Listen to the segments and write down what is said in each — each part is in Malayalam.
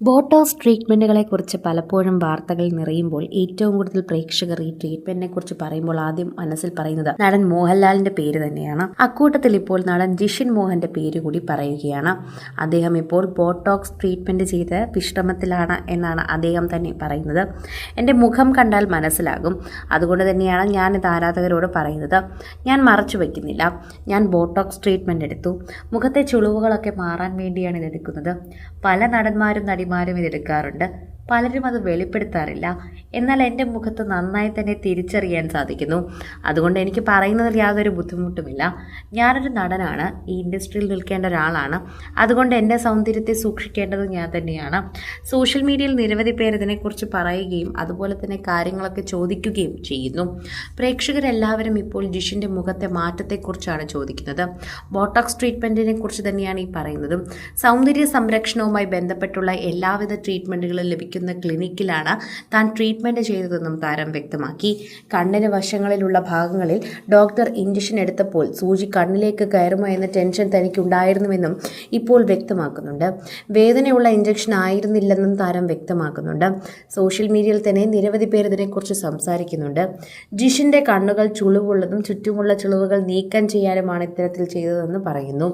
ബോട്ടോക്സ് ട്രീറ്റ്മെന്റുകളെ കുറിച്ച് പലപ്പോഴും വാർത്തകൾ നിറയുമ്പോൾ ഏറ്റവും കൂടുതൽ പ്രേക്ഷകർ ഈ ട്രീറ്റ്മെന്റിനെ കുറിച്ച് പറയുമ്പോൾ ആദ്യം മനസ്സിൽ പറയുന്നത് നടൻ മോഹൻലാലിന്റെ പേര് തന്നെയാണ്. അക്കൂട്ടത്തിൽ ഇപ്പോൾ നടൻ ജിഷിൻ മോഹന്റെ പേര് കൂടി പറയുകയാണ്. അദ്ദേഹം ഇപ്പോൾ ബോട്ടോക്സ് ട്രീറ്റ്മെന്റ് ചെയ്ത് വിശ്രമത്തിലാണ് എന്നാണ് അദ്ദേഹം തന്നെ പറയുന്നത്. എന്റെ മുഖം കണ്ടാൽ മനസ്സിലാകും. അതുകൊണ്ട് തന്നെയാണ് ഞാനിത് ആരാധകരോട് പറയുന്നത്. ഞാൻ മറച്ചു വയ്ക്കുന്നില്ല. ഞാൻ ബോട്ടോക്സ് ട്രീറ്റ്മെന്റ് എടുത്തു. മുഖത്തെ ചുളിവുകളൊക്കെ മാറാൻ വേണ്ടിയാണ് ഇത് എടുക്കുന്നത്. പല നടന്മാരും നടിമാരും ഇത് എടുക്കാറുണ്ട് പലരും അത് വെളിപ്പെടുത്താറില്ല. എന്നാൽ എന്റെ മുഖത്ത് നന്നായി തന്നെ തിരിച്ചറിയാൻ സാധിക്കുന്നു. അതുകൊണ്ട് എനിക്ക് പറയുന്നതിൽ യാതൊരു ബുദ്ധിമുട്ടുമില്ല. ഞാനൊരു നടനാണ്. ഈ ഇൻഡസ്ട്രിയിൽ നിൽക്കേണ്ട ഒരാളാണ്. അതുകൊണ്ട് എന്റെ സൗന്ദര്യത്തെ സൂക്ഷിക്കേണ്ടത് ഞാൻ തന്നെയാണ്. സോഷ്യൽ മീഡിയയിൽ നിരവധി പേർ ഇതിനെക്കുറിച്ച് പറയുകയും അതുപോലെ തന്നെ കാര്യങ്ങളൊക്കെ ചോദിക്കുകയും ചെയ്യുന്നു. പ്രേക്ഷകരെല്ലാവരും ഇപ്പോൾ ജിഷിന്റെ മുഖത്തെ മാറ്റത്തെക്കുറിച്ചാണ് ചോദിക്കുന്നത്. ബോട്ടോക്സ് ട്രീറ്റ്മെന്റിനെ കുറിച്ച് തന്നെയാണ് ഈ പറയുന്നതും. സൗന്ദര്യ സംരക്ഷണവുമായി ബന്ധപ്പെട്ടുള്ള എല്ലാവിധ ട്രീറ്റ്മെന്റുകളും ലഭിക്കുന്ന ക്ലിനിക്കിലാണ് താൻ ട്രീറ്റ്മെന്റ് ചെയ്തതെന്നും താരം വ്യക്തമാക്കി. കണ്ണിന് വശങ്ങളിലുള്ള ഭാഗങ്ങളിൽ ഡോക്ടർ ഇഞ്ചക്ഷൻ എടുത്തപ്പോൾ സൂചി കണ്ണിലേക്ക് കയറുമോ എന്ന ടെൻഷൻ തനിക്കുണ്ടായിരുന്നുവെന്നും ഇപ്പോൾ വ്യക്തമാക്കുന്നുണ്ട്. വേദനയുള്ള ഇഞ്ചക്ഷൻ ആയിരുന്നില്ലെന്നും താരം വ്യക്തമാക്കുന്നുണ്ട്. സോഷ്യൽ മീഡിയയിൽ തന്നെ നിരവധി പേർ ഇതിനെക്കുറിച്ച് സംസാരിക്കുന്നുണ്ട്. ജിഷിന്റെ കണ്ണുകൾ ചുളിവുള്ളതും ചുറ്റുമുള്ള ചുളിവുകൾ നീക്കം ചെയ്യാനുമാണ് ഇത്തരത്തിൽ ചെയ്തതെന്ന് പറയുന്നു.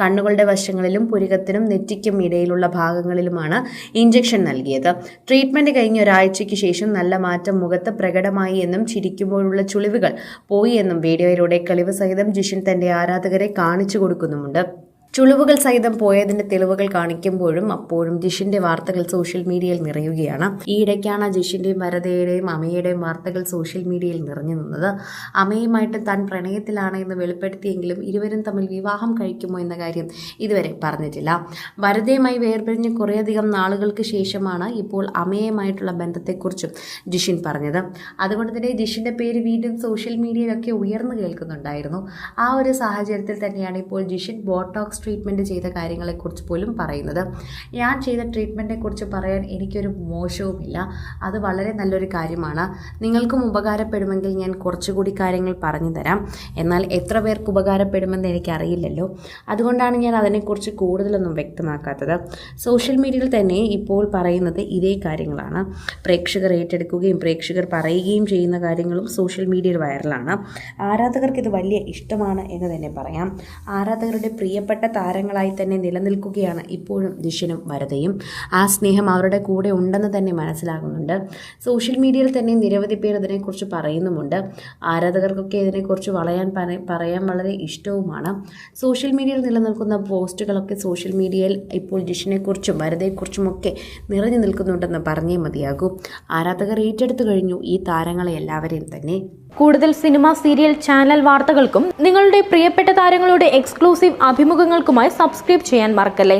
കണ്ണുകളുടെ വശങ്ങളിലും പുരികത്തിനും നെറ്റിക്കും ഇടയിലുള്ള ഭാഗങ്ങളിലുമാണ് ഇഞ്ചക്ഷൻ നൽകിയത്. ട്രീറ്റ്മെന്റ് കഴിഞ്ഞ ഒരാഴ്ചയ്ക്ക് ശേഷം നല്ല മാറ്റം മുഖത്ത് പ്രകടമായി എന്നും ചിരിക്കുമ്പോഴുള്ള ചുളിവുകൾ പോയി എന്നും വീഡിയോയിലൂടെ കളിവ് സഹിതം ജിഷിൻ തന്റെ ആരാധകരെ കാണിച്ചു കൊടുക്കുന്നുമുണ്ട്. ചുളിവുകൾ സഹിതം പോയതിന്റെ തെളിവുകൾ കാണിക്കുമ്പോഴും അപ്പോഴും ജിഷിന്റെ വാർത്തകൾ സോഷ്യൽ മീഡിയയിൽ നിറയുകയാണ്. ഈയിടയ്ക്കാണ് ജിഷിന്റെയും വരതയുടെയും അമ്മയുടെയും വാർത്തകൾ സോഷ്യൽ മീഡിയയിൽ നിറഞ്ഞു നിന്നത്. അമ്മയുമായിട്ട് താൻ പ്രണയത്തിലാണ് എന്ന് വെളിപ്പെടുത്തിയെങ്കിലും ഇരുവരും തമ്മിൽ വിവാഹം കഴിക്കുമോ എന്ന കാര്യം ഇതുവരെ പറഞ്ഞിട്ടില്ല. വരതയുമായി വേർപിരിഞ്ഞ് കുറേയധികം നാളുകൾക്ക് ശേഷമാണ് ഇപ്പോൾ അമ്മയുമായിട്ടുള്ള ബന്ധത്തെക്കുറിച്ചും ജിഷിൻ പറഞ്ഞത്. അതുകൊണ്ട് തന്നെ ജിഷിന്റെ പേര് വീണ്ടും സോഷ്യൽ മീഡിയയിലൊക്കെ ഉയർന്നു കേൾക്കുന്നുണ്ടായിരുന്നു. ആ ഒരു സാഹചര്യത്തിൽ തന്നെയാണ് ഇപ്പോൾ ജിഷിൻ ബോട്ടോക്സ് ട്രീറ്റ്മെന്റ് ചെയ്ത കാര്യങ്ങളെക്കുറിച്ച് പോലും പറയുന്നത്. ഞാൻ ചെയ്ത ട്രീറ്റ്മെന്റിനെക്കുറിച്ച് പറയാൻ എനിക്കൊരു മോശവുമില്ല. അത് വളരെ നല്ലൊരു കാര്യമാണ്. നിങ്ങൾക്കും ഉപകാരപ്പെടുമെങ്കിൽ ഞാൻ കുറച്ചുകൂടി കാര്യങ്ങൾ പറഞ്ഞു തരാം. എന്നാൽ എത്ര പേർക്ക് ഉപകാരപ്പെടുമെന്ന് എനിക്കറിയില്ലല്ലോ. അതുകൊണ്ടാണ് ഞാൻ അതിനെക്കുറിച്ച് കൂടുതലൊന്നും വ്യക്തമാക്കാത്തത്. സോഷ്യൽ മീഡിയയിൽ തന്നെ ഇപ്പോൾ പറയുന്നത് ഇതേ കാര്യങ്ങളാണ്. പ്രേക്ഷകർ ഏറ്റെടുക്കുകയും പ്രേക്ഷകർ പറയുകയും ചെയ്യുന്ന കാര്യങ്ങളും സോഷ്യൽ മീഡിയയിൽ വൈറലാണ്. ആരാധകർക്ക് ഇത് വലിയ ഇഷ്ടമാണ് എന്ന് തന്നെ പറയാം. ആരാധകരുടെ പ്രിയപ്പെട്ട താരങ്ങളായി തന്നെ നിലനിൽക്കുകയാണ് ഇപ്പോഴും ദിശനും വരതയും. ആ സ്നേഹം അവരുടെ കൂടെ ഉണ്ടെന്ന് തന്നെ മനസ്സിലാകുന്നുണ്ട്. സോഷ്യൽ മീഡിയയിൽ തന്നെ നിരവധി പേർ ഇതിനെക്കുറിച്ച് പറയുന്നുമുണ്ട്. ആരാധകർക്കൊക്കെ ഇതിനെക്കുറിച്ച് വളയാൻ പറയാൻ വളരെ ഇഷ്ടവുമാണ്. സോഷ്യൽ മീഡിയയിൽ നിലനിൽക്കുന്ന പോസ്റ്റുകളൊക്കെ സോഷ്യൽ മീഡിയയിൽ ഇപ്പോൾ ജിഷിനെക്കുറിച്ചും വരതയെക്കുറിച്ചുമൊക്കെ നിറഞ്ഞു നിൽക്കുന്നുണ്ടെന്ന് പറഞ്ഞേ മതിയാകൂ. ആരാധകർ ഏറ്റെടുത്തു കഴിഞ്ഞു ഈ താരങ്ങളെ എല്ലാവരെയും തന്നെ. കൂടുതൽ സിനിമ സീരിയൽ ചാനൽ വാർത്തകൾക്കും നിങ്ങളുടെ പ്രിയപ്പെട്ട താരങ്ങളുടെ എക്സ്ക്ലൂസീവ് അഭിമുഖങ്ങൾക്കുമായി സബ്സ്ക്രൈബ് ചെയ്യാൻ മറക്കല്ലേ